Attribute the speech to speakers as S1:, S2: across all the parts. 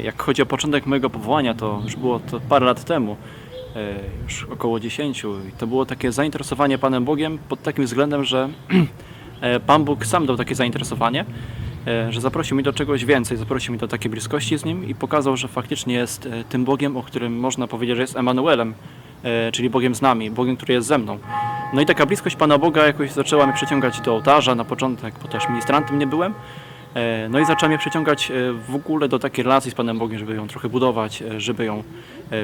S1: Jak chodzi o początek mojego powołania, to już było to parę lat temu, e, już około 10 i to było takie zainteresowanie Panem Bogiem pod takim względem, że e, Pan Bóg sam dał takie zainteresowanie, e, że zaprosił mnie do czegoś więcej, zaprosił mnie do takiej bliskości z Nim i pokazał, że faktycznie jest tym Bogiem, o którym można powiedzieć, że jest Emanuelem, czyli Bogiem z nami, Bogiem, który jest ze mną. No i taka bliskość Pana Boga jakoś zaczęła mnie przyciągać do ołtarza na początek, bo też ministrantem nie byłem. E, No i zaczęła mnie przyciągać e, w ogóle do takiej relacji z Panem Bogiem, żeby ją trochę budować, e, żeby ją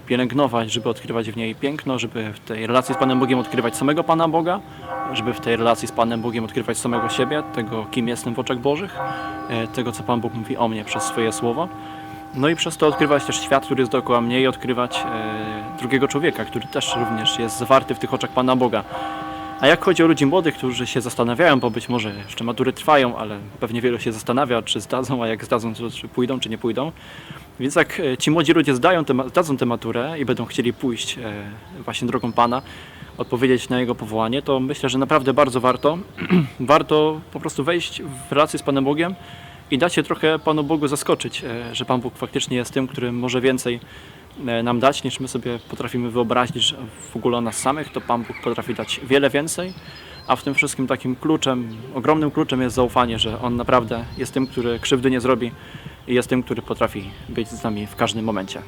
S1: pielęgnować, żeby odkrywać w niej piękno, żeby w tej relacji z Panem Bogiem odkrywać samego Pana Boga, żeby w tej relacji z Panem Bogiem odkrywać samego siebie, tego kim jestem w oczach Bożych, tego co Pan Bóg mówi o mnie przez swoje słowo. No i przez to odkrywać też świat, który jest dookoła mnie i odkrywać drugiego człowieka, który też również jest zawarty w tych oczach Pana Boga. A jak chodzi o ludzi młodych, którzy się zastanawiają, bo być może jeszcze matury trwają, ale pewnie wielu się zastanawia, czy zdadzą, a jak zdadzą, to czy pójdą, czy nie pójdą. Więc jak e, ci młodzi ludzie zdają te, zdadzą tę maturę i będą chcieli pójść e, właśnie drogą Pana, odpowiedzieć na Jego powołanie, to myślę, że naprawdę bardzo warto. warto po prostu wejść w relację z Panem Bogiem i dać się trochę Panu Bogu zaskoczyć, e, że Pan Bóg faktycznie jest tym, który może więcej nam dać, niż my sobie potrafimy wyobrazić, że w ogóle o nas samych, to Pan Bóg potrafi dać wiele więcej, a w tym wszystkim takim kluczem, ogromnym kluczem jest zaufanie, że On naprawdę jest tym, który krzywdy nie zrobi i jest tym, który potrafi być z nami w każdym momencie.